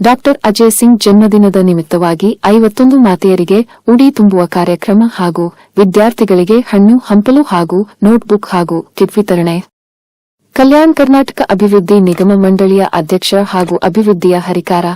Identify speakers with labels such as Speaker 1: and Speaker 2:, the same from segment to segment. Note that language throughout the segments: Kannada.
Speaker 1: ಡಾಕ್ಟರ್ ಅಜಯ್ ಸಿಂಗ್ ಜನ್ಮದಿನದ ನಿಮಿತ್ತವಾಗಿ ಐವತ್ತೊಂದು ಮಾತೆಯರಿಗೆ ಉಡಿ ತುಂಬುವ ಕಾರ್ಯಕ್ರಮ ಹಾಗೂ ವಿದ್ಯಾರ್ಥಿಗಳಿಗೆ ಹಣ್ಣು ಹಂಪಲು ಹಾಗೂ ನೋಟ್ಬುಕ್ ಹಾಗೂ ಕಿಟ್ ವಿತರಣೆ ಕಲ್ಯಾಣ ಕರ್ನಾಟಕ ಅಭಿವೃದ್ಧಿ ನಿಗಮ ಮಂಡಳಿಯ ಅಧ್ಯಕ್ಷ ಹಾಗೂ ಅಭಿವೃದ್ಧಿಯ ಹರಿಕಾರ,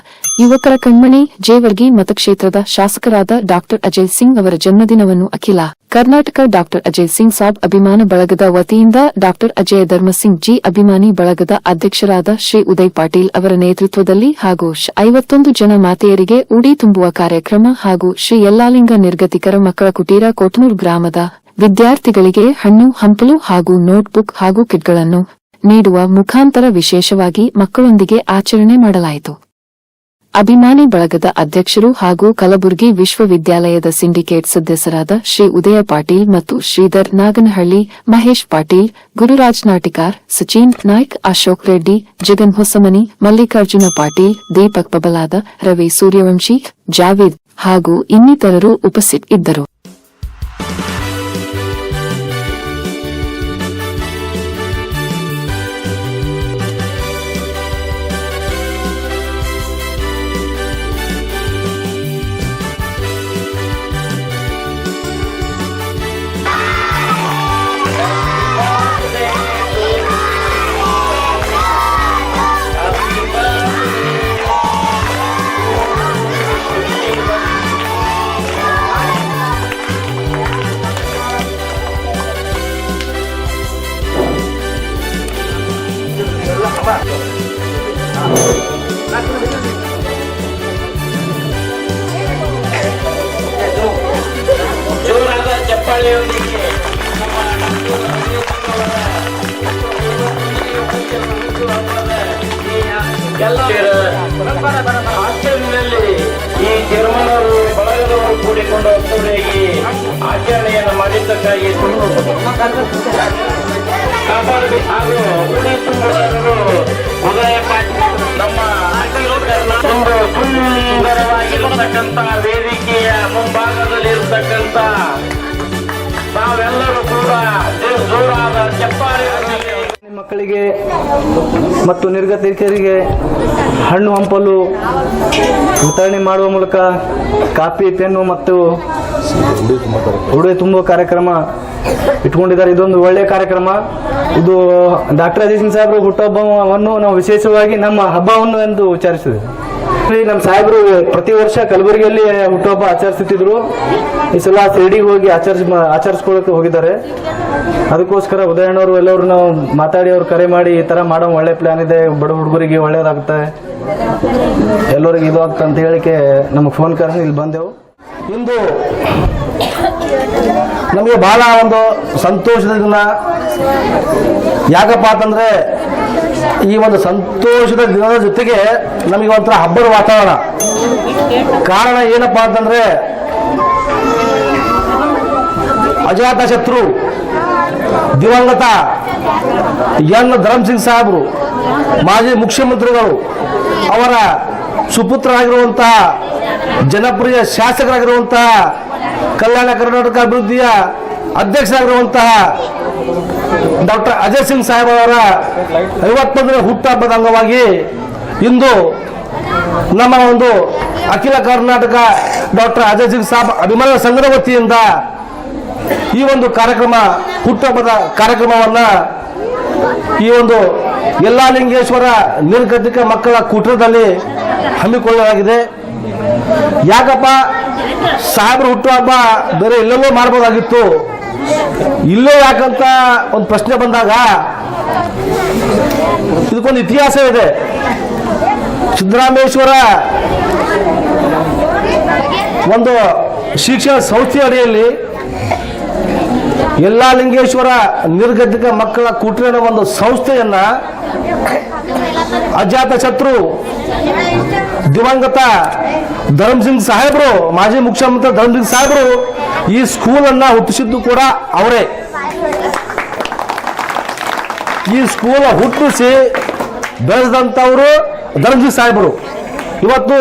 Speaker 1: ಯುವಕರ ಕಣ್ಮಣಿ, ಜೇವರ್ಗಿ ಮತಕ್ಷೇತ್ರದ ಶಾಸಕರಾದ ಡಾಕ್ಟರ್ ಅಜಯ್ ಸಿಂಗ್ ಅವರ ಜನ್ಮದಿನವನ್ನು ಅಖಿಲ ಕರ್ನಾಟಕ ಡಾಕ್ಟರ್ ಅಜಯ್ ಸಿಂಗ್ ಸಾಬ್ ಅಭಿಮಾನ ಬಳಗದ ವತಿಯಿಂದ ಡಾಕ್ಟರ್ ಅಜಯ್ ಧರ್ಮಸಿಂಗ್ ಜಿ ಅಭಿಮಾನಿ ಬಳಗದ ಅಧ್ಯಕ್ಷರಾದ ಶ್ರೀ ಉದಯ್ ಪಾಟೀಲ್ ಅವರ ನೇತೃತ್ವದಲ್ಲಿ ಹಾಗೂ ಐವತ್ತೊಂದು ಜನ ಮಾತೆಯರಿಗೆ ಉಡಿ ತುಂಬುವ ಕಾರ್ಯಕ್ರಮ ಹಾಗೂ ಶ್ರೀ ಯಲ್ಲಾಲಿಂಗ ನಿರ್ಗತಿಕರ ಮಕ್ಕಳ ಕುಟೀರ ಕೋಟನೂರು ಗ್ರಾಮದ ವಿದ್ಯಾರ್ಥಿಗಳಿಗೆ ಹಣ್ಣು, ಹಂಪಲು ಹಾಗೂ ನೋಟ್ಬುಕ್ ಹಾಗೂ ಕಿಟ್ಗಳನ್ನು ನೀಡುವ ಮುಖಾಂತರ ವಿಶೇಷವಾಗಿ ಮಕ್ಕಳೊಂದಿಗೆ ಆಚರಣೆ ಮಾಡಲಾಯಿತು. ಅಭಿಮಾನಿ ಬಳಗದ ಅಧ್ಯಕ್ಷರು ಹಾಗೂ ಕಲಬುರಗಿ ವಿಶ್ವವಿದ್ಯಾಲಯದ ಸಿಂಡಿಕೇಟ್ ಸದಸ್ಯರಾದ ಶ್ರೀ ಉದಯ ಪಾಟೀಲ್ ಮತ್ತು ಶ್ರೀಧರ್ ನಾಗನಹಳ್ಳಿ, ಮಹೇಶ್ ಪಾಟೀಲ್, ಗುರುರಾಜ್ ನಾಟಿಕಾರ್, ಸಚಿನ್ ನಾಯ್ಕ್, ಅಶೋಕ್ ರೆಡ್ಡಿ, ಜಗನ್ ಹೊಸಮನಿ, ಮಲ್ಲಿಕಾರ್ಜುನ ಪಾಟೀಲ್, ದೀಪಕ್ ಬಬಲಾದ, ರವಿ ಸೂರ್ಯವಂಶಿ, ಜಾವೇದ್ ಹಾಗೂ ಇನ್ನಿತರರು ಉಪಸ್ಥಿತರಿದ್ದರು
Speaker 2: ಜೋರಾದ ಆಚರಣೆಯಲ್ಲಿ ಈ ಜರ್ಮನರು ಬಳಗದವರು ಕೂಡಿಕೊಂಡು ಒಟ್ಟೊರೆಯಾಗಿ ಆಚರಣೆಯನ್ನು ಮಾಡಿದ್ದಕ್ಕಾಗಿ ಕಾಪಾಡಬೇಕು ಹಾಗೂ ಉಡಿ ನಮ್ಮ ಒಂದು ಸುಂದರವಾಗಿರತಕ್ಕಂತ ವೇದಿಕೆಯ ಮುಂಭಾಗದಲ್ಲಿರ್ತಕ್ಕಂಥ ನಾವೆಲ್ಲರೂ ಕೂಡ ಜೋರಾದ ಚಪ್ಪಾಳೆ
Speaker 3: ಮಕ್ಕಳಿಗೆ ಮತ್ತು ನಿರ್ಗತಿಕರಿಗೆ ಹಣ್ಣು ಹಂಪಲು ವಿತರಣೆ ಮಾಡುವ ಮೂಲಕ ಕಾಫಿ, ಪೆನ್ನು ಮತ್ತು ಉಡುಗೆ ತುಂಬುವ ಕಾರ್ಯಕ್ರಮ ಇಟ್ಕೊಂಡಿದ್ದಾರೆ. ಇದೊಂದು ಒಳ್ಳೆಯ ಕಾರ್ಯಕ್ರಮ. ಇದು ಡಾಕ್ಟರ್ ಅಜಯ್ ಸಿಂಗ್ ಸಾಹೇಬರು ಹುಟ್ಟುಹಬ್ಬವನ್ನು ನಾವು ವಿಶೇಷವಾಗಿ ನಮ್ಮ ಹಬ್ಬವನ್ನು ಎಂದು ವಿಚಾರಿಸಿದೆ ನಮ್ಮ ಸಾಹೇಬರು ಪ್ರತಿ ವರ್ಷ ಕಲಬುರಗಿಯಲ್ಲಿ ಹುಟ್ಟುಹಬ್ಬ ಆಚರಿಸುತ್ತಿದ್ರು ಈ ಸಲ ಶಿರ್ಡಿಗೆ ಹೋಗಿ ಆಚರಿಸ್ ಆಚರಿಸ್ಕೊಳ್ಳೋಕೆ ಹೋಗಿದ್ದಾರೆ. ಅದಕ್ಕೋಸ್ಕರ ಉದಯಣ್ಣವರು ಎಲ್ಲರೂ ನಾವು ಮಾತಾಡಿ ಅವ್ರು ಕರೆ ಮಾಡಿ ಈ ತರ ಮಾಡೋ ಒಳ್ಳೆ ಪ್ಲಾನ್ ಇದೆ. ಬಡ ಹುಡುಗರಿಗೆ ಒಳ್ಳೇದಾಗುತ್ತೆ. ಎಲ್ಲರಿಗೆ ಇದು ಆಗ್ತದೆ ಅಂತ ಹೇಳಿಕೆ ನಮಗೆ ಫೋನ್ ಕರೆಸಿ, ಇಲ್ಲಿ ಬಂದೆವು. ಇಂದು ನಮಗೆ ಬಹಳ ಒಂದು ಸಂತೋಷದ ದಿನ. ಯಾಕಪ್ಪ ಅಂತಂದ್ರೆ ಈ ಒಂದು ಸಂತೋಷದ ದಿನದ ಜೊತೆಗೆ ನಮಗೆ ಒಂಥರ ಹಬ್ಬದ ವಾತಾವರಣ. ಕಾರಣ ಏನಪ್ಪಾ ಅಂತಂದ್ರೆ ಅಜಾತ ಶತ್ರು ದಿವಂಗತ, ಎನ್ ಧರಮ್ ಸಿಂಗ್ ಸಾಹೇಬರು, ಮಾಜಿ ಮುಖ್ಯಮಂತ್ರಿಗಳು, ಅವರ ಸುಪುತ್ರರಾಗಿರುವಂತಹ ಜನಪ್ರಿಯ ಶಾಸಕರಾಗಿರುವಂತಹ ಕಲ್ಯಾಣ ಕರ್ನಾಟಕ ಅಭಿವೃದ್ಧಿಯ ಅಧ್ಯಕ್ಷರಾಗಿರುವಂತಹ ಡಾಕ್ಟರ್ ಅಜಯ್ ಸಿಂಗ್ ಸಾಹೇಬ್ ಅವರ ಐವತ್ತೊಂದನೇ ಹುಟ್ಟುಹಬ್ಬದ ಅಂಗವಾಗಿ ಇಂದು ನಮ್ಮ ಒಂದು ಅಖಿಲ ಕರ್ನಾಟಕ ಡಾಕ್ಟರ್ ಅಜಯ್ ಸಿಂಗ್ ಸಾಬ್ ಅಭಿಮಾನ ಸಂಘದ ವತಿಯಿಂದ ಈ ಒಂದು ಕಾರ್ಯಕ್ರಮ ಹುಟ್ಟುಹಬ್ಬದ ಕಾರ್ಯಕ್ರಮವನ್ನ ಈ ಒಂದು ಯಲ್ಲಾಲಿಂಗೇಶ್ವರ ನಿರ್ಗತಿಕ ಮಕ್ಕಳ ಕೂಟದಲ್ಲಿ ಹಮ್ಮಿಕೊಳ್ಳಲಾಗಿದೆ. ಯಾಕಪ್ಪ, ಸಾಹೇಬ್ರ ಹುಟ್ಟುಹಬ್ಬ ಬೇರೆ ಎಲ್ಲೆಲ್ಲೋ ಮಾಡ್ಬೋದಾಗಿತ್ತು. ಇಲ್ಲೇ ಯಾಕಂತ ಒಂದು ಪ್ರಶ್ನೆ ಬಂದಾಗ ಇದಕ್ಕೊಂದು ಇತಿಹಾಸ ಇದೆ. ಸಿದ್ದರಾಮೇಶ್ವರ ಒಂದು ಶಿಕ್ಷಣ ಸಂಸ್ಥೆ ಅಡಿಯಲ್ಲಿ ಎಲ್ಲಾ ಲಿಂಗೇಶ್ವರ ನಿರ್ಗತಿಕ ಮಕ್ಕಳ ಕುಟೀರ ಒಂದು ಸಂಸ್ಥೆಯನ್ನ ಅಜಾತ ಶತ್ರು ದಿವಂಗತ ಧರ್ಮಸಿಂಗ್ ಸಾಹೇಬ್ರು, ಮಾಜಿ ಮುಖ್ಯಮಂತ್ರಿ ಧರ್ಮಸಿಂಗ್ ಸಾಹೇಬ್ರು ಈ ಸ್ಕೂಲ್ ಅನ್ನ ಹುಟ್ಟಿಸಿದ್ದು ಕೂಡ ಅವರೇ. ಈ ಸ್ಕೂಲ್ ಹುಟ್ಟಿಸಿ ಬೆಳೆಸಿದಂಥವರು ಧರ್ಮಸಿಂಗ್ ಸಾಹೇಬರು. ಇವತ್ತು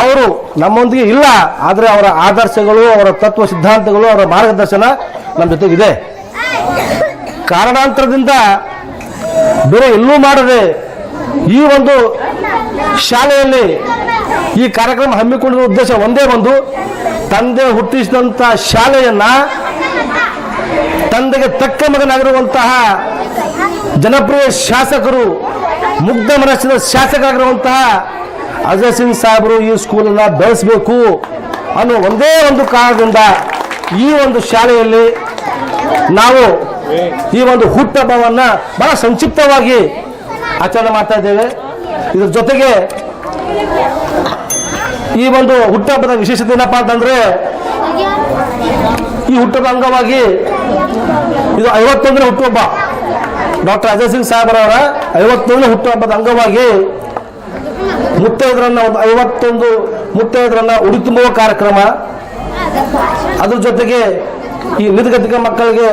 Speaker 3: ಅವರು ನಮ್ಮೊಂದಿಗೆ ಇಲ್ಲ, ಆದರೆ ಅವರ ಆದರ್ಶಗಳು, ಅವರ ತತ್ವ ಸಿದ್ಧಾಂತಗಳು, ಅವರ ಮಾರ್ಗದರ್ಶನ ನಮ್ಮ ಜೊತೆಗಿದೆ ಕಾರಣಾಂತರದಿಂದ ಬೇರೆ ಎಲ್ಲೂ ಮಾಡದೆ ಈ ಒಂದು ಶಾಲೆಯಲ್ಲಿ ಈ ಕಾರ್ಯಕ್ರಮ ಹಮ್ಮಿಕೊಂಡಿರುವ ಉದ್ದೇಶ ಒಂದೇ ಒಂದು, ತಂದೆ ಹುಟ್ಟಿಸಿದಂಥ ಶಾಲೆಯನ್ನ ತಂದೆಗೆ ತಕ್ಕ ಮಗನಾಗಿರುವಂತಹ ಜನಪ್ರಿಯ ಶಾಸಕರು, ಮುಗ್ಧ ಮನಸ್ಸಿನ ಶಾಸಕರಾಗಿರುವಂತಹ ಅಜಯ್ ಸಿಂಗ್ ಸಾಹೇಬರು ಈ ಸ್ಕೂಲನ್ನು ಬೆಳೆಸಬೇಕು ಅನ್ನೋ ಒಂದೇ ಒಂದು ಕಾರಣದಿಂದ ಈ ಒಂದು ಶಾಲೆಯಲ್ಲಿ ನಾವು ಈ ಒಂದು ಹುಟ್ಟಹಬ್ಬವನ್ನ ಬಹಳ ಸಂಕ್ಷಿಪ್ತವಾಗಿ ಆಚರಣೆ ಮಾಡ್ತಾ ಇದ್ದೇವೆ. ಇದ್ರ ಜೊತೆಗೆ ಈ ಒಂದು ಹುಟ್ಟಹಬ್ಬದ ವಿಶೇಷತೆ ಏನಪ್ಪಾ ಅಂತಂದ್ರೆ, ಈ ಹುಟ್ಟದ ಅಂಗವಾಗಿ ಇದು ಐವತ್ತೊಂದನೇ ಹುಟ್ಟುಹಬ್ಬ ಡಾಕ್ಟರ್ ಅಜಯ್ ಸಿಂಗ್ ಸಾಹೇಬರವರ ಐವತ್ತೊಂದನೇ ಹುಟ್ಟುಹಬ್ಬದ ಅಂಗವಾಗಿ ಮುತ್ತೈದರನ್ನ ಒಂದು ಐವತ್ತೊಂದು ಮುತ್ತೈದರನ್ನ ಉಡಿ ತುಂಬುವ ಕಾರ್ಯಕ್ರಮ. ಅದ್ರ ಜೊತೆಗೆ ಈ ನಿರ್ಗತಿಕ ಮಕ್ಕಳಿಗೆ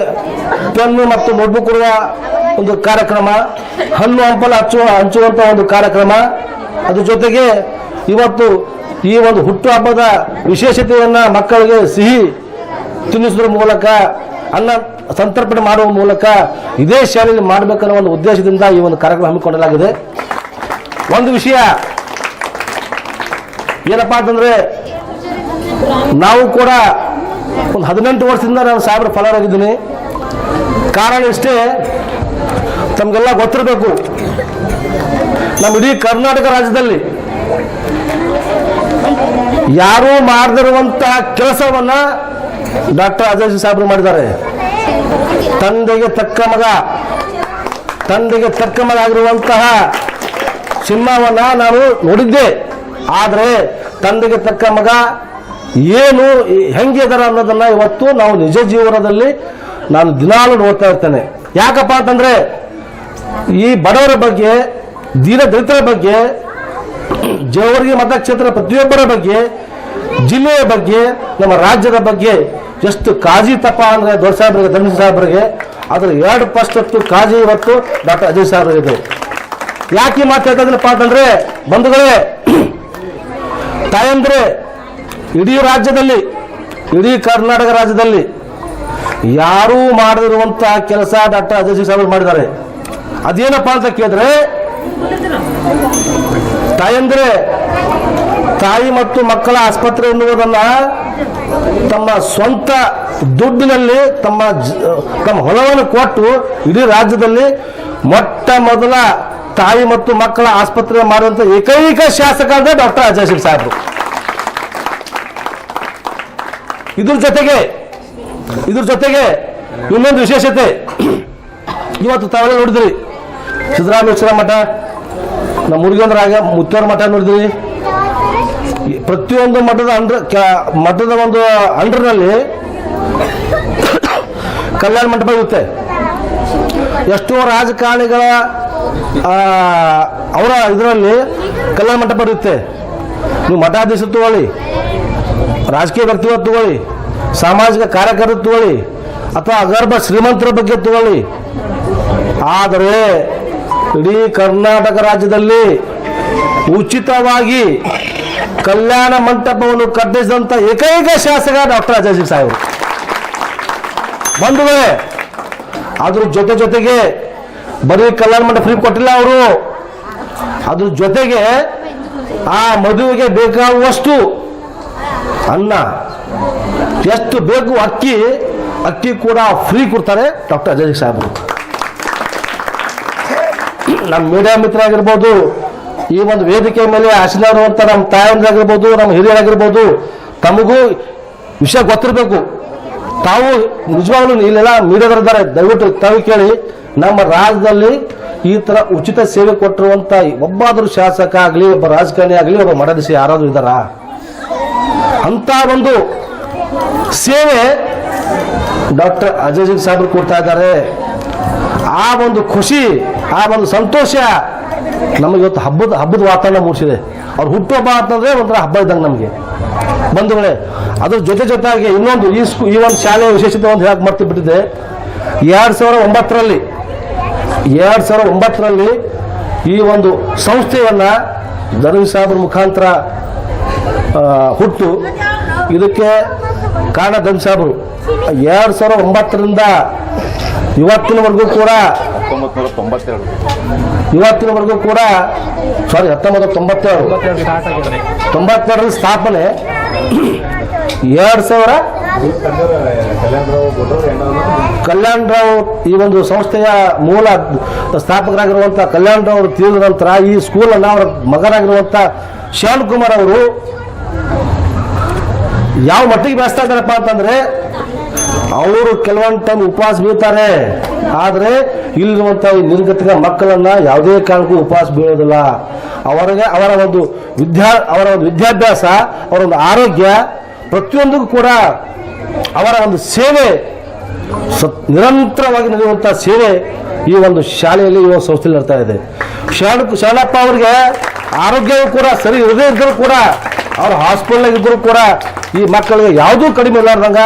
Speaker 3: ಪೆನ್ನು ಮತ್ತು ಮೊಡ್ಬು ಕೊಡುವ ಒಂದು ಕಾರ್ಯಕ್ರಮ, ಹಣ್ಣು ಹಂಪಲು ಹಚ್ಚುವ ಹಂಚುವಂಥ ಒಂದು ಕಾರ್ಯಕ್ರಮ. ಅದ್ರ ಜೊತೆಗೆ ಇವತ್ತು ಈ ಒಂದು ಹುಟ್ಟುಹಬ್ಬದ ವಿಶೇಷತೆಯನ್ನ ಮಕ್ಕಳಿಗೆ ಸಿಹಿ ತಿನ್ನಿಸುವ ಮೂಲಕ, ಅನ್ನ ಸಂತರ್ಪಣೆ ಮಾಡುವ ಮೂಲಕ ಇದೇ ಶಾಲೆಯಲ್ಲಿ ಮಾಡಬೇಕನ್ನೋ ಒಂದು ಉದ್ದೇಶದಿಂದ ಈ ಒಂದು ಕಾರ್ಯಕ್ರಮ ಹಮ್ಮಿಕೊಳ್ಳಲಾಗಿದೆ ಒಂದು ವಿಷಯ, ಏನಪ್ಪಾ ಅಂತಂದ್ರೆ, ನಾವು ಕೂಡ ಒಂದು ಹದಿನೆಂಟು ವರ್ಷದಿಂದ ನಾನು ಸಾಹೇಬ್ರ ಫಲಾರಾಗಿದ್ದೀನಿ ಕಾರಣ ಇಷ್ಟೇ, ತಮಗೆಲ್ಲ ಗೊತ್ತಿರಬೇಕು. ನಮ್ಮ ಇಡೀ ಕರ್ನಾಟಕ ರಾಜ್ಯದಲ್ಲಿ ಯಾರೂ ಮಾಡದಿರುವಂತಹ ಕೆಲಸವನ್ನ ಡಾಕ್ಟರ್ ಅಜಯ್ ಸಾಹೇಬರು ಮಾಡಿದ್ದಾರೆ. ತಂದೆಗೆ ತಕ್ಕ ಮಗ, ತಂದೆಗೆ ತಕ್ಕ ಮಗ ಆಗಿರುವಂತಹ ಸಿನಿಮಾವನ್ನ ನಾನು ನೋಡಿದ್ದೆ. ಆದರೆ ತಂದೆಗೆ ತಕ್ಕ ಮಗ ಏನು ಹೆಂಗಿದಾರ ಅನ್ನೋದನ್ನ ಇವತ್ತು ನಾವು ನಿಜ ಜೀವನದಲ್ಲಿ ನಾನು ದಿನಾಲು ನೋಡ್ತಾ ಇರ್ತೇನೆ. ಯಾಕಪ್ಪ ಅಂತಂದ್ರೆ ಈ ಬಡವರ ಬಗ್ಗೆ, ದೀನ ದಲಿತರ ಬಗ್ಗೆ, ಜೇವರ್ಗಿ ಮತಕ್ಷೇತ್ರ ಪ್ರತಿಯೊಬ್ಬರ ಬಗ್ಗೆ, ಜಿಲ್ಲೆಯ ಬಗ್ಗೆ, ನಮ್ಮ ರಾಜ್ಯದ ಬಗ್ಗೆ ಎಷ್ಟು ಕಾಜಿ ತಪ್ಪ ಅಂದ್ರೆ ದೊಡ್ಡ ಸಾಹೇಬರಿಗೆ ಧರ್ಮ ಸಾಹೇಬರಿಗೆ ಅದ್ರ ಎರಡು ಪರ್ಸೆಂಟ್ ಕಾಜಿ, ಇವತ್ತು ಡಾಕ್ಟರ್ ಅಜಯ್ ಸಾಹೇಬರಿಗೆ ಯಾಕೆ ಮಾತಾಡ್ತಾ ಮಾತು ಹೇಳ್ತಾ ಅಂತಂದ್ರೆ ಬಂಧುಗಳೇ, ತಾಯಂದ್ರೆ ಇಡೀ ರಾಜ್ಯದಲ್ಲಿ, ಇಡೀ ಕರ್ನಾಟಕ ರಾಜ್ಯದಲ್ಲಿ ಯಾರೂ ಮಾಡದಿರುವಂತಹ ಕೆಲಸ ಡಾಕ್ಟರ್ ಅಜಯ್ ಸಿಂಗ್ ಸಾಹೇಬ್ ಮಾಡಿದ್ದಾರೆ. ಅದೇನಪ್ಪ ಅಂತ ಕೇಳಿದ್ರೆ ತಾಯಂದ್ರೆ ತಾಯಿ ಮತ್ತು ಮಕ್ಕಳ ಆಸ್ಪತ್ರೆ ಎನ್ನುವುದನ್ನ ತಮ್ಮ ಸ್ವಂತ ದುಡ್ಡಿನಲ್ಲಿ, ತಮ್ಮ ತಮ್ಮ ಹೊಲವನ್ನು ಕೊಟ್ಟು ಇಡೀ ರಾಜ್ಯದಲ್ಲಿ ಮೊಟ್ಟ ಮೊದಲ ತಾಯಿ ಮತ್ತು ಮಕ್ಕಳ ಆಸ್ಪತ್ರೆ ಮಾಡುವಂತ ಏಕೈಕ ಶಾಸಕ ಅಂದ್ರೆ ಡಾಕ್ಟರ್ ಅಜಯ್ ಸಿಂಗ್ ಸಾಹೇಬರು ಇದ್ರ ಜೊತೆಗೆ ಇದ್ರ ಜೊತೆಗೆ ಇನ್ನೊಂದು ವಿಶೇಷತೆ. ಇವತ್ತು ತಾವೆಲ್ಲ ನೋಡಿದ್ರಿ ಸಿದ್ದರಾಮೇಶ್ವರ ಮಠ, ನಮ್ಮ ಮುರುಗೇಂದ್ರಾಗ ಮುತ್ತೇರ ಮಠ ನೋಡಿದ್ರಿ. ಪ್ರತಿಯೊಂದು ಮಠದ ಅಂಡ್ರ ಮಠದ ಒಂದು ಅಂಡ್ರನಲ್ಲಿ ಕಲ್ಯಾಣ ಮಂಟಪ ಇರುತ್ತೆ. ಎಷ್ಟೋ ರಾಜಕಾರಣಿಗಳ ಅವರ ಇದರಲ್ಲಿ ಕಲ್ಯಾಣ ಮಂಟಪ ಇರುತ್ತೆ. ನೀವು ಮಠಾಧೀಶ ತಗೊಳ್ಳಿ. ರಾಜಕೀಯ ವ್ಯಕ್ತಿಗಳ ತಗೊಳ್ಳಿ, ಸಾಮಾಜಿಕ ಕಾರ್ಯಕರ್ತರ ತಗೊಳ್ಳಿ, ಅಥವಾ ಅಗರ್ಭ ಶ್ರೀಮಂತರ ಬಗ್ಗೆ ತಗೊಳ್ಳಿ. ಆದರೆ ಇಡೀ ಕರ್ನಾಟಕ ರಾಜ್ಯದಲ್ಲಿ ಉಚಿತವಾಗಿ ಕಲ್ಯಾಣ ಮಂಟಪವನ್ನು ಕಟ್ಟಿಸಿದಂಥ ಏಕೈಕ ಶಾಸಕ ಡಾಕ್ಟರ್ ಅಜಯ್ ಸಾಹೇಬ್. ಬಂಧುಗಳೇ, ಅದ್ರ ಜೊತೆ ಜೊತೆಗೆ ಬರೀ ಕಲ್ಯಾಣ ಮಂಟಪ ಫ್ರೀ ಕೊಟ್ಟಿಲ್ಲ ಅವರು. ಅದ್ರ ಜೊತೆಗೆ ಆ ಮದುವೆಗೆ ಬೇಕಾಗುವಷ್ಟು ಅನ್ನ. ಎಷ್ಟು ಬೇಕು ಅಕ್ಕಿ ಅಕ್ಕಿ ಕೂಡ ಫ್ರೀ ಕೊಡ್ತಾರೆ ಡಾಕ್ಟರ್ ಅಜಯ್ ಸಾಹೇಬರು. ನಮ್ಮ ಮೀಡಿಯಾ ಮಿತ್ರ ಆಗಿರ್ಬೋದು ಈ ಒಂದು ವೇದಿಕೆ ಮೇಲೆ ಆಶೀರ್ವಾದ ನಮ್ಮ ತಾಯಂದ್ರಾಗಿರ್ಬೋದು, ನಮ್ಮ ಹಿರಿಯರಾಗಿರ್ಬೋದು, ತಮಗೂ ವಿಷಯ ಗೊತ್ತಿರಬೇಕು. ತಾವು ನಿಜವಾಗ್ಲೂ ಇಲ್ಲೆಲ್ಲ ಮೀಡಿಯಾದಾರೆ ದಯವಿಟ್ಟು ತಾವು ಕೇಳಿ, ನಮ್ಮ ರಾಜ್ಯದಲ್ಲಿ ಈ ತರ ಉಚಿತ ಸೇವೆ ಕೊಟ್ಟಿರುವಂತ ಒಬ್ಬಾದ್ರೂ ಶಾಸಕ ಆಗಲಿ, ಒಬ್ಬ ರಾಜಕಾರಣಿ ಆಗಲಿ, ಒಬ್ಬ ಮಠಾಧೀಶ ಯಾರಾದ್ರೂ ಇದ್ದಾರಾ? ಅಂತ ಒಂದು ಸೇವೆ ಡಾಕ್ಟರ್ ಅಜಯ್ ಸಿಂಗ್ ಸಾಹೇಬ್ರು ಕೊಡ್ತಾ ಇದ್ದಾರೆ. ಆ ಒಂದು ಖುಷಿ, ಆ ಒಂದು ಸಂತೋಷ ನಮಗೆ ಇವತ್ತು ಹಬ್ಬದ ಹಬ್ಬದ ವಾತಾವರಣ ಮೂಡಿಸಿದೆ. ಅವ್ರು ಹುಟ್ಟುಹಬ್ಬ ಅಂತಂದ್ರೆ ಒಂಥರ ಹಬ್ಬ ಇದ್ದಂಗೆ ನಮಗೆ. ಬಂಧುಗಳೇ, ಅದ್ರ ಜೊತೆ ಜೊತೆಗೆ ಇನ್ನೊಂದು ಈ ಸ್ಕೂ, ಈ ಒಂದು ಶಾಲೆಯ ವಿಶೇಷತೆ ಒಂದು ಹೇಳಕ್ ಮರ್ತು ಬಿಟ್ಟಿದೆ ಎರಡು ಸಾವಿರ ಒಂಬತ್ತರಲ್ಲಿ, ಎರಡು ಸಾವಿರ ಒಂಬತ್ತರಲ್ಲಿ ಈ ಒಂದು ಸಂಸ್ಥೆಯನ್ನ ಧರ್ಮ ಸಾಹೇಬ್ರ ಮುಖಾಂತರ ಹುಟ್ಟು. ಇದಕ್ಕೆ ಕಾರಣ ಧನುಷ್ ಸಾಹೇಬರು ಎರಡು ಸಾವಿರದ ಒಂಬತ್ತರಿಂದ ಇವತ್ತಿನವರೆಗೂ ಕೂಡ
Speaker 4: ತೊಂಬತ್ತೆರಡು.
Speaker 3: ಇವತ್ತಿನವರೆಗೂ ಕೂಡ ಸಾರಿ ಹತ್ತೊಂಬತ್ತು ತೊಂಬತ್ತೇಳು ತೊಂಬತ್ತೆರಡರಲ್ಲಿ ಸ್ಥಾಪನೆ. ಎರಡು ಸಾವಿರ ಕಲ್ಯಾಣರಾವ್ ಈ ಒಂದು ಸಂಸ್ಥೆಯ ಮೂಲ ಸ್ಥಾಪಕರಾಗಿರುವಂಥ ಕಲ್ಯಾಣರಾವ್ ಅವರು ತೀರಿದ ನಂತರ ಈ ಸ್ಕೂಲನ್ನು ಅವರ ಮಗನಾಗಿರುವಂಥ ಶ್ಯಾಮ್ ಕುಮಾರ್ ಅವರು ಯಾವ ಮಟ್ಟಿಗೆ ಬೆಳೆಸ್ತಾ ಇದ್ದಾರಪ್ಪ ಅಂತಂದ್ರೆ, ಅವರು ಕೆಲವೊಂದು ಟೈಮ್ ಉಪವಾಸ ಬೀಳ್ತಾರೆ. ಆದರೆ, ಇಲ್ಲಿರುವಂಥ ನಿರ್ಗತಿಕ ಮಕ್ಕಳನ್ನ ಯಾವುದೇ ಕಾರಣಕ್ಕೂ ಉಪವಾಸ ಬೀಳೋದಿಲ್ಲ. ಅವರಿಗೆ ಅವರ ಒಂದು ವಿದ್ಯಾ, ಅವರ ಒಂದು ವಿದ್ಯಾಭ್ಯಾಸ, ಅವರ ಒಂದು ಆರೋಗ್ಯ, ಪ್ರತಿಯೊಂದಕ್ಕೂ ಕೂಡ ಅವರ ಒಂದು ಸೇವೆ ನಿರಂತರವಾಗಿ ನಡೆಯುವಂಥ ಸೇವೆ ಈ ಒಂದು ಶಾಲೆಯಲ್ಲಿ, ಈ ಒಂದು ಸಂಸ್ಥೆಯಲ್ಲಿ ನಡ್ತಾ ಇದೆ. ಶಾಣ, ಶಾಣಪ್ಪ ಅವರಿಗೆ ಆರೋಗ್ಯವೂ ಕೂಡ ಸರಿ ಇರದೇ ಇದ್ದರೂ ಕೂಡ ಅವ್ರ ಹಾಸ್ಪಿಟಲ್ ಇದ್ರು ಕೂಡ ಈ ಮಕ್ಕಳಿಗೆ ಯಾವುದೂ ಕಡಿಮೆ ಇಲ್ಲಾರ್ದಂಗ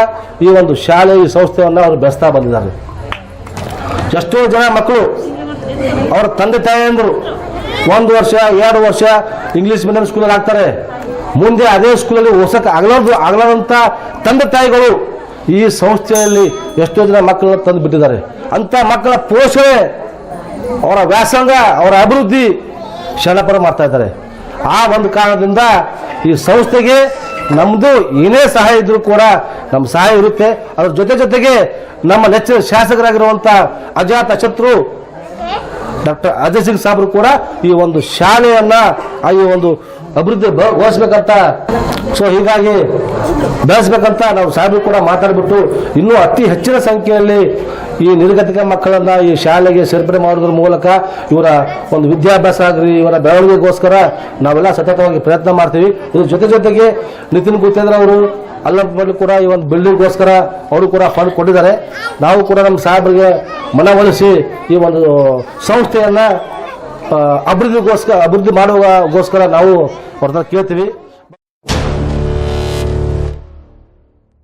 Speaker 3: ಈ ಒಂದು ಶಾಲೆ, ಈ ಸಂಸ್ಥೆಯನ್ನು ಅವರು ಬೆಸ್ತಾ ಬಂದಿದ್ದಾರೆ. ಎಷ್ಟೋ ಜನ ಮಕ್ಕಳು ಅವರ ತಂದೆ ತಾಯಿಯಂದರು ಒಂದು ವರ್ಷ, ಎರಡು ವರ್ಷ ಇಂಗ್ಲೀಷ್ ಮೀಡಿಯಂ ಸ್ಕೂಲಲ್ಲಿ ಹಾಕ್ತಾರೆ ಮುಂದೆ ಅದೇ ಸ್ಕೂಲಲ್ಲಿ ಓಸಕ್ಕೆ ಆಗಲಾರ್ದು ಆಗಲಾರಂಥ ತಂದೆ ತಾಯಿಗಳು ಈ ಸಂಸ್ಥೆಯಲ್ಲಿ ಎಷ್ಟೋ ಜನ ಮಕ್ಕಳನ್ನ ತಂದು ಬಿಟ್ಟಿದ್ದಾರೆ. ಅಂಥ ಮಕ್ಕಳ ಪೋಷಣೆ, ಅವರ ವ್ಯಾಸಂಗ, ಅವರ ಅಭಿವೃದ್ಧಿ ಶರಣಪರ ಮಾಡ್ತಾ ಇದ್ದಾರೆ. ಆ ಒಂದು ಕಾರಣದಿಂದ ಈ ಸಂಸ್ಥೆಗೆ ನಮ್ಮದು ಏನೇ ಸಹಾಯ ಇದ್ರೂ ಕೂಡ ನಮ್ಮ ಸಹಾಯ ಇರುತ್ತೆ. ಅದ್ರ ಜೊತೆ ಜೊತೆಗೆ ನಮ್ಮ ನೆಚ್ಚಿನ ಶಾಸಕರಾಗಿರುವಂಥ ಅಜಾತ ಶತ್ರು ಡಾಕ್ಟರ್ ಅಜಯ್ ಸಿಂಗ್ ಸಾಬ್ರು ಕೂಡ ಈ ಒಂದು ಶಾಲೆಯನ್ನ ಈ ಒಂದು ಅಭಿವೃದ್ಧಿ ಘೋಷಿಸಬೇಕಂತ ಸೊ ಹೀಗಾಗಿ ಬೆಳೆಸ್ಬೇಕಂತ ನಾವು ಸಾಹೇಬರು ಕೂಡ ಮಾತಾಡಿಬಿಟ್ಟು ಇನ್ನೂ ಅತಿ ಹೆಚ್ಚಿನ ಸಂಖ್ಯೆಯಲ್ಲಿ ಈ ನಿರ್ಗತಿಕ ಮಕ್ಕಳನ್ನ ಈ ಶಾಲೆಗೆ ಸೇರ್ಪಡೆ ಮಾಡೋದ್ರ ಮೂಲಕ ಇವರ ಒಂದು ವಿದ್ಯಾಭ್ಯಾಸ ಆಗಲಿ, ಇವರ ಬೆಳವಣಿಗೆಗೋಸ್ಕರ ನಾವೆಲ್ಲ ಸತತವಾಗಿ ಪ್ರಯತ್ನ ಮಾಡ್ತೀವಿ. ಇದ್ರ ಜೊತೆ ಜೊತೆಗೆ ನಿತಿನ್ ಗುತ್ತೇಂದ್ರ ಅವರು ಅಲ್ಲಂಪಲ್ಲಿ ಕೂಡ ಈ ಒಂದು ಬಿಲ್ಡಿಂಗ್ಗೋಸ್ಕರ ಅವರು ಕೂಡ ಫಂಡ್ ಕೊಟ್ಟಿದ್ದಾರೆ. ನಾವು ಕೂಡ ನಮ್ಮ ಸಾಹೇಬರಿಗೆ ಮನವೊಲಿಸಿ ಈ ಒಂದು ಸಂಸ್ಥೆಯನ್ನ ಅಭಿವೃದ್ಧಿಗೋಸ್ಕರ ಅಭಿವೃದ್ಧಿ ಮಾಡುವಗೋಸ್ಕರ ನಾವು ಹೊರತ ಕೇಳ್ತೀವಿ.